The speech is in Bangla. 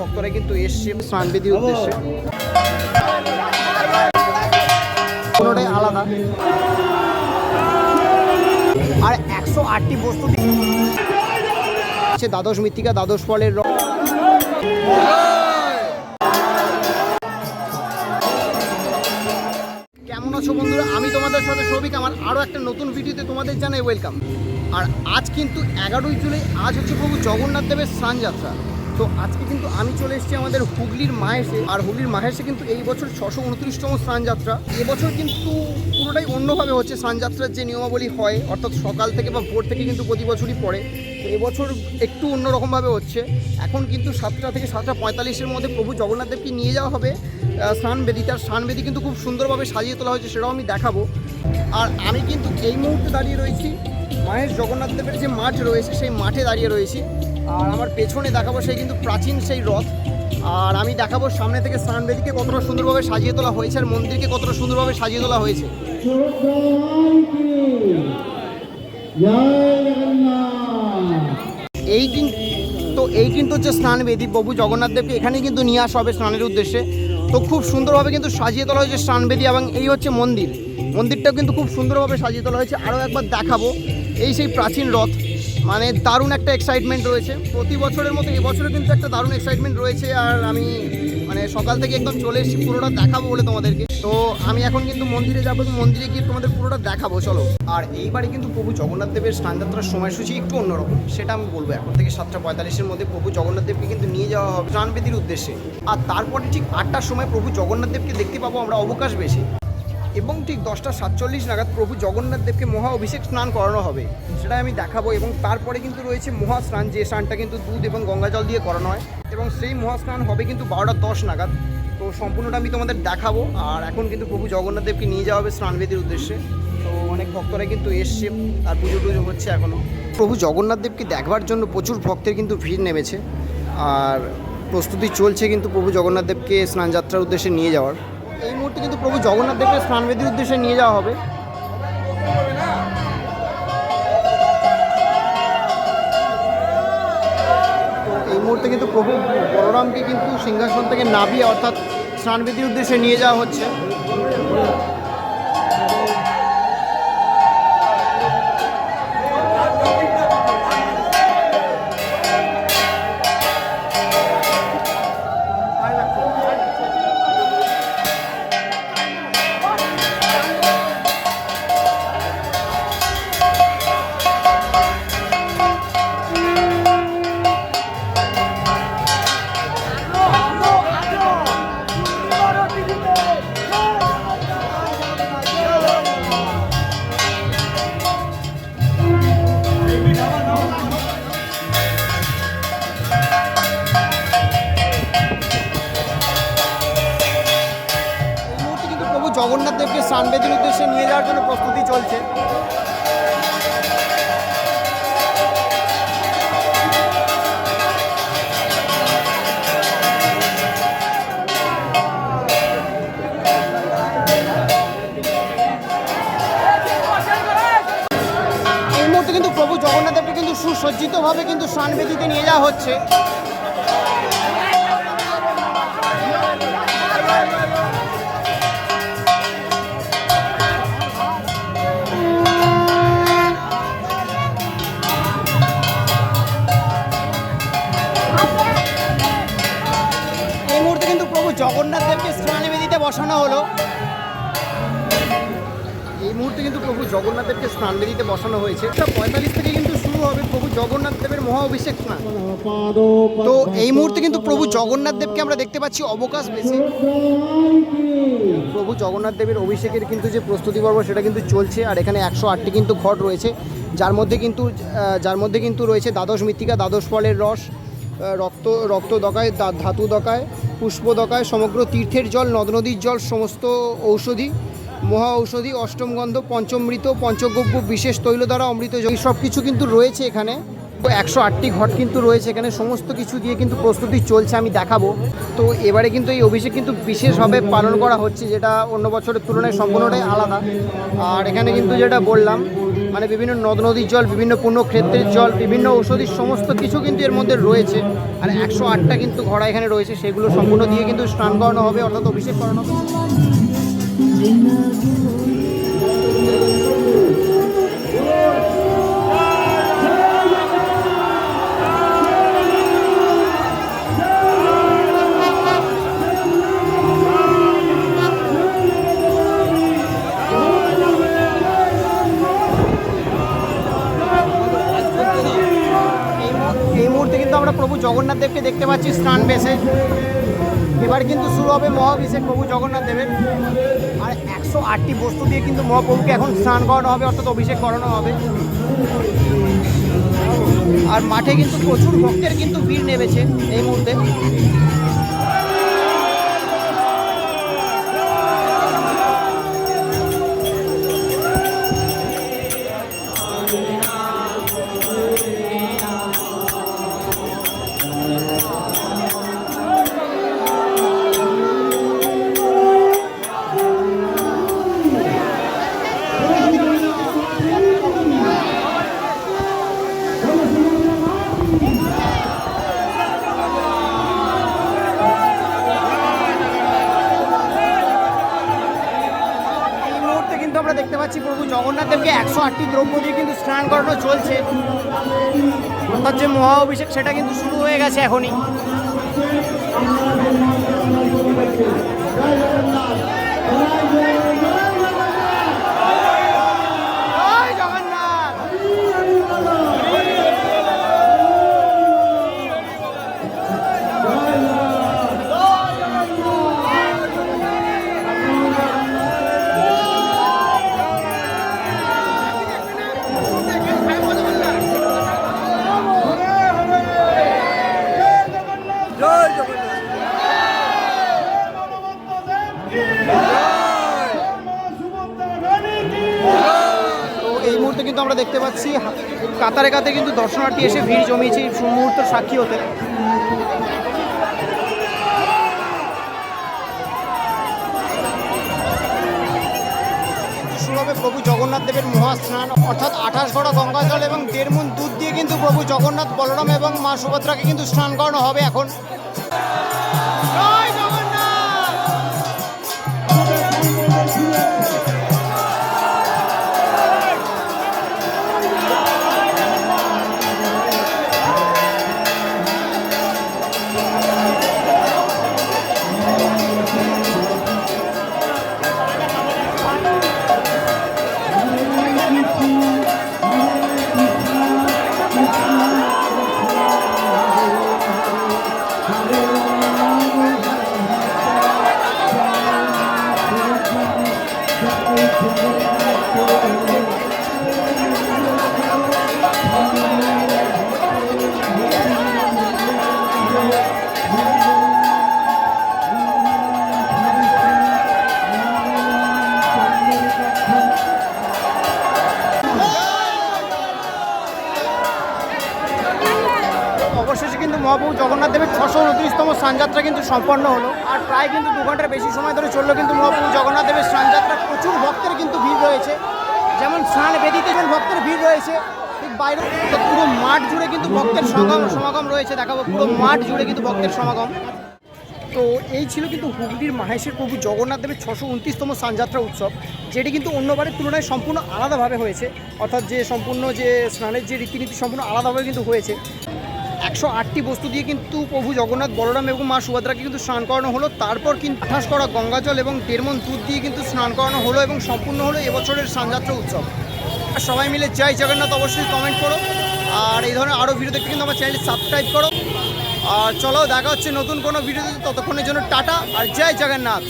ভক্তরা কিন্তু এসছে স্নানবিধির উদ্দেশ্যে। কোনোটাই আলাদা। আর একশো আটটি বস্তু দ্বাদশ মৃত্তিকা, দ্বাদশ ফলের রং। কেমন আছো বন্ধুরা? আমি তোমাদের সাথে সৌভিক। আমার আরও একটা নতুন ভিডিওতে তোমাদের জানাই ওয়েলকাম আর আজ কিন্তু এগারোই জুলাই, আজ হচ্ছে প্রভু জগন্নাথ দেবের স্নানযাত্রা। তো আজকে কিন্তু আমি চলে এসেছি আমাদের হুগলির মাহেশে। আর হুগলির মাহেশে কিন্তু এই বছর ছশো উনত্রিশতম স্নানযাত্রা। এবছর কিন্তু পুরোটাই অন্যভাবে হচ্ছে স্নানযাত্রার যে নিয়মাবলী হয়, অর্থাৎ সকাল থেকে বা ভোর থেকে কিন্তু প্রতি বছরই পড়ে। তো এবছর একটু অন্যরকমভাবে হচ্ছে। এখন কিন্তু সাতটা থেকে সাতটা পঁয়তাল্লিশের মধ্যে প্রভু জগন্নাথ দেবকে নিয়ে যাওয়া হবে স্নানবেদি তার স্নানবেদি কিন্তু খুব সুন্দরভাবে সাজিয়ে তোলা হয়েছে, সেটাও আমি দেখাবো। আর আমি কিন্তু এই মুহূর্তে দাঁড়িয়ে রয়েছি মায়ের জগন্নাথ দেবের যে মাঠ রয়েছে, সেই মাঠে দাঁড়িয়ে রয়েছি। আর আমার পেছনে দেখাবো সেই কিন্তু প্রাচীন সেই রথ। আর আমি দেখাবো সামনে থেকে স্নানবেদিকে কতটা সুন্দরভাবে সাজিয়ে তোলা হয়েছে আর মন্দিরকে কতটা সুন্দরভাবে সাজিয়ে তোলা হয়েছে। এই দিন তো এই কিন্তু হচ্ছে স্নানবেদী প্রভু জগন্নাথ দেবকে এখানেই কিন্তু নিয়ে আসা হবে স্নানের উদ্দেশ্যে। তো খুব সুন্দরভাবে কিন্তু সাজিয়ে তোলা হয়েছে স্নানবেদী এবং এই হচ্ছে মন্দির। মন্দিরটাও কিন্তু খুব সুন্দরভাবে সাজিয়ে তোলা হয়েছে। আরও একবার দেখাবো। এই সেই প্রাচীন রথ। মানে দারুণ একটা এক্সাইটমেন্ট রয়েছে। প্রতি বছরের মতো এবছরে কিন্তু একটা দারুণ এক্সাইটমেন্ট রয়েছে আর আমি মানে সকাল থেকে একদম চলে এসেছি, পুরোটা দেখাবো বলে তোমাদেরকে। তো আমি এখন কিন্তু মন্দিরে যাব মন্দিরে গিয়ে তোমাদের পুরোটা দেখাবো, চলো। আর এইবারে কিন্তু প্রভু জগন্নাথ দেবের স্নানযাত্রার সময়সূচি একটু অন্যরকম, সেটা আমি বলব এখন থেকে সাতটা পঁয়তাল্লিশের মধ্যে প্রভু জগন্নাথ দেবকে কিন্তু নিয়ে যাওয়া হবে স্নানবেদির উদ্দেশ্যে। আর তারপরে ঠিক আটটার সময় প্রভু জগন্নাথ দেবকে দেখতে পাবো আমরা অবকাশ বেশি। এবং ঠিক দশটা সাতচল্লিশ নাগাদ প্রভু জগন্নাথ দেবকে মহা অভিষেক স্নান করানো হবে। সেটা আমি দেখাবো এবং তারপরে কিন্তু রয়েছে মহা স্নান, যে স্নানটা কিন্তু দুধ এবং গঙ্গা জল দিয়ে করানো হয়। এবং সেই মহা স্নান হবে কিন্তু বারোটা দশ নাগাদ। তো সম্পূর্ণটা আমি তোমাদের দেখাবো। আর এখন কিন্তু প্রভু জগন্নাথ দেবকে নিয়ে যাওয়া হবে স্নানবেদির উদ্দেশ্যে। তো অনেক ভক্তরা কিন্তু এসছে আর পুজো টুজো হচ্ছে এখনও প্রভু জগন্নাথ দেবকে দেখবার জন্য প্রচুর ভক্তের কিন্তু ভিড় নেমেছে। আর প্রস্তুতি চলছে কিন্তু প্রভু জগন্নাথ দেবকে স্নানযাত্রার উদ্দেশ্যে নিয়ে যাওয়ার। এই মুহূর্তে কিন্তু প্রভু জগন্নাথ দেবকে স্নানবেদির উদ্দেশ্যে নিয়ে যাওয়া হবে। এই মুহূর্তে কিন্তু প্রভু বলরামকে কিন্তু সিংহাসন থেকে নাবিয়ে অর্থাৎ স্নানবেদির উদ্দেশ্যে নিয়ে যাওয়া হচ্ছে। স্নানবেদির উদ্দেশ্যে নিয়ে যাওয়ার জন্য প্রস্তুতি চলছে। প্রভু জগন্নাথ দেবকে কিন্তু সুসজ্জিতভাবে কিন্তু সানবেদিতে নিয়ে যাওয়া হচ্ছে। বসানো হলো। এই মুহূর্তে কিন্তু প্রভু জগন্নাথ স্নান স্নানবেদিতে বসানো হয়েছে। পঁয়তাল্লিশ থেকে কিন্তু শুরু হবে প্রভু জগন্নাথ দেবের মহা অভিষেক স্নান। তো এই মুহূর্তে কিন্তু প্রভু জগন্নাথ দেবকে আমরা দেখতে পাচ্ছি অবকাশ বেশি। প্রভু জগন্নাথ দেবের অভিষেকের কিন্তু যে প্রস্তুতি পর্ব, সেটা কিন্তু চলছে। আর এখানে একশো আটটি কিন্তু ঘট রয়েছে। যার মধ্যে কিন্তু যার মধ্যে কিন্তু রয়েছে দ্বাদশ মৃত্তিকা, দ্বাদশ ফলের রস রক্ত রক্ত দকায় ধাতু দকায় পুষ্প দকায় সমগ্র তীর্থের জল নদ নদীর জল, সমস্ত ঔষধি, মহা ঔষধি, অষ্টম গন্ধ, পঞ্চমৃত, পঞ্চগব্য, বিশেষ তৈল দ্বারা অমৃত এই সব কিছু কিন্তু রয়েছে এখানে। একশো আটটি ঘট কিন্তু রয়েছে এখানে। সমস্ত কিছু দিয়ে কিন্তু প্রস্তুতি চলছে, আমি দেখাবো। তো এবারে কিন্তু এই অভিষেক কিন্তু বিশেষভাবে পালন করা হচ্ছে, যেটা অন্য বছরের তুলনায় সম্পূর্ণটাই আলাদা। আর এখানে কিন্তু যেটা বললাম মানে বিভিন্ন নদ নদীর জল, বিভিন্ন পুণ্যক্ষেত্রের জল, বিভিন্ন ঔষধির সমস্ত কিছু কিন্তু এর মধ্যে রয়েছে। আর একশো আটটা কিন্তু ঘোড়া এখানে রয়েছে, সেগুলো সম্পূর্ণ দিয়ে কিন্তু স্নান করানো হবে, অর্থাৎ অভিষেক করানো হবে। দেখতে পাচ্ছি স্নান বেসে এবার কিন্তু শুরু হবে মহাভিষেক প্রভু জগন্নাথ দেবের। আর একশো আটটি বস্তু দিয়ে কিন্তু মহাপ্রভুকে এখন স্নান করানো হবে, অর্থাৎ অভিষেক করানো হবে। আর মাঠে কিন্তু প্রচুর ভক্তের কিন্তু ভিড় নেমেছে এই মুহূর্তে। আটটি দ্রব্য দিয়ে কিন্তু স্নান করানো চলছে। অর্থাৎ যে মহা অভিষেক, সেটা কিন্তু শুরু হয়ে গেছে এখনই। এই মুহূর্তে কিন্তু আমরা দেখতে পাচ্ছি কাতারে কাতে কিন্তু দর্শনার্থী এসে ভিড় জমিয়েছে এই মুহূর্তের সাক্ষী হতে। প্রভু জগন্নাথ দেবের মহাস্নান অর্থাৎ আঠাশ গড়া গঙ্গা জল এবং দেড় মন দুধ দিয়ে কিন্তু প্রভু জগন্নাথ বলরাম এবং মা সুভদ্রাকে কিন্তু স্নান করানো হবে এখন। অবশেষে কিন্তু মহাপ্রভু জগন্নাথ দেবের ছশো উনত্রিশতম স্নানযাত্রা কিন্তু সম্পন্ন হলো। আর প্রায় কিন্তু দু ঘণ্টার বেশি সময় ধরে চলল কিন্তু মহাপ্রভু জগন্নাথ দেবের স্নানযাত্রা। প্রচুর ভক্তের কিন্তু ভিড় রয়েছে। যেমন স্নান বেদিতে যেমন ভক্তের ভিড় রয়েছে, ঠিক বাইরে পুরো মাঠ জুড়ে কিন্তু ভক্তের সমাগম সমাগম রয়েছে, দেখাবো পুরো মাঠ জুড়ে কিন্তু ভক্তের সমাগম। তো এই ছিল কিন্তু হুগলির মাহেশের প্রভু জগন্নাথ দেবের ছশো উনত্রিশতম স্নানযাত্রা উৎসব, যেটি কিন্তু অন্যবারের তুলনায় সম্পূর্ণ আলাদাভাবে হয়েছে। অর্থাৎ যে সম্পূর্ণ যে স্নানের যে রীতিনীতি সম্পূর্ণ আলাদাভাবে কিন্তু হয়েছে। একশো আটটি বস্তু দিয়ে কিন্তু প্রভু জগন্নাথ, বলরাম এবং মা সুভদ্রাকে কিন্তু স্নান করানো হলো। তারপর কিন্তু আঠাশ করা গঙ্গাজল এবং দেড়মন দুধ দিয়ে কিন্তু স্নান করানো হলো এবং সম্পূর্ণ হলো এবছরের স্নানযাত্রা উৎসব। আর সবাই মিলে জয় জগন্নাথ অবশ্যই কমেন্ট করো। আর এই ধরনের আরও ভিডিও দেখতে কিন্তু আমার চ্যানেলটি সাবস্ক্রাইব করো। আর চলো, দেখা হচ্ছে নতুন কোনো ভিডিওতে ততক্ষণের জন্য টাটা, আর জয় জগন্নাথ।